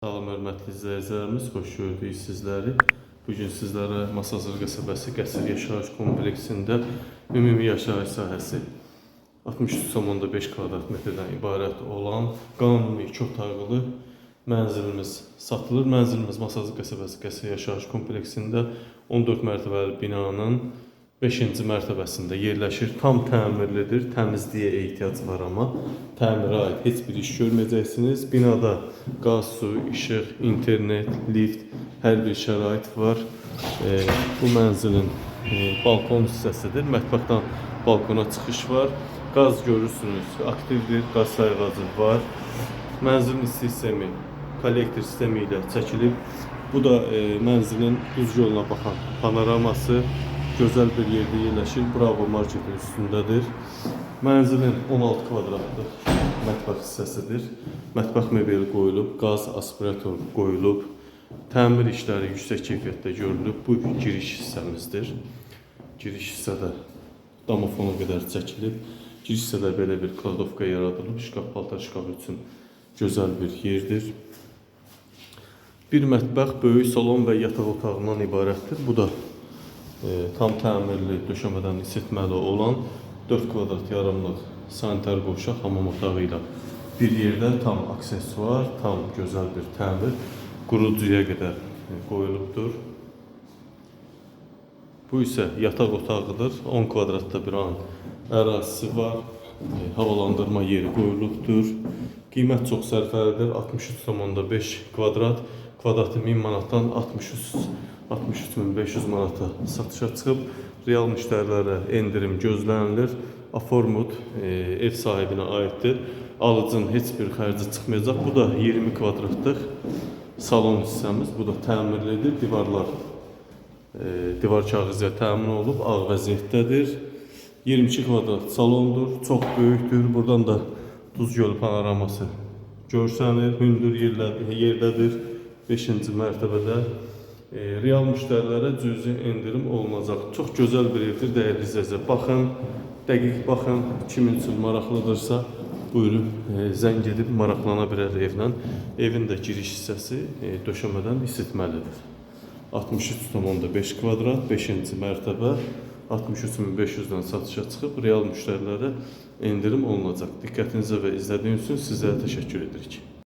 Salam hörmətli izləyicilərimiz, xoş gördük sizləri. Bu gün sizlərə Masazır qəsəbəsi Qəsr Yaşayış kompleksində ümumi yaşayış sahəsi 63,5 kvadrat metrdən ibarət olan qanuni 2 otaqlı mənzilimiz satılır. Mənzilimiz Masazır qəsəbəsi Qəsr Yaşayış kompleksində 14 mərtəbəli binanın 5-ci mərtəbəsində yerləşir. Tam təmirlidir. Təmizliyə ehtiyac var amma təmirə aid heç bir iş görməyəcəksiniz. Binada qaz, su, işıq, internet, lift, hər bir şərait var. E, bu mənzilin e, balkon hissəsidir. Mətbəxdən balkona çıxış var. Qaz görürsünüz, aktivdir. Qaz sayğacı var. Mənzilin sistemi kollektor sistemi ilə çəkilib. Bu da e, mənzilin düz yoluna baxan panoraması gözəl bir yerdə yerləşir. Bravo marketin üstündədir. Mənzilin 16 kvadratlıq mətbəx hissəsidir. Mətbəx mebeli qoyulub, qaz aspirator qoyulub. Təmir işləri yüksək keyfiyyətdə görülüb. Bu giriş hissəmizdir. Giriş hissədə damofona qədər çəkilib. Giriş hissədə belə bir kladovka yaradılıb. Şkaf, paltar şkafı üçün gözəl bir yerdir. Bir mətbəx, böyük salon və yataq otağından ibarətdir. Bu da tam təmirli, döşəmədən isitməli olan 4 kvadrat yarımlıq sanitar qovşaq hamam otağı ilə bir yerdə tam aksesuar, tam gözəl bir təmir qurucuya qədər e, qoyulubdur. Bu isə yataq otağıdır. 10 kvadratda bir an ərazisi var. E, havalandırma yeri qoyulubdur. Qiymət çox sərfəlidir. 63,5 kvadrat. Kvadratı 1000 manatdan 63 63500 manata satışa çıxıb. Real müştərilərə endirim gözlənilir. Aformut e, ev sahibinə aiddir. Alıcının heç bir xərci çıxmayacaq. Bu da 20 kvadratlıq salon hissəmiz. Bu da təmirlidir. Divarlar e, divar kağızı təmin olub, ağ vəziyyətdədir. 22 kvadrat salondur, çox böyükdür. Buradan da Duz Gölü panoraması görsənir. Hündür yerlər, yerdədir. 5-ci mərtəbədə e, real müştərilərə cüzi endirim olunacaq. Çox gözəl bir evdir, dəyərli izləyicilər. Baxın, dəqiq baxın, kimin üçün maraqlıdırsa, buyurub e, zəng edib maraqlana bilər evlə. Evin də giriş hissəsi e, döşəmədən isitməlidir. 63,5 kvadrat, 5-ci mərtəbə 63500-dən satışa çıxıb real müştərilərə endirim olunacaq. Diqqətinizə və izlədiyiniz üçün sizlərə təşəkkür edirik.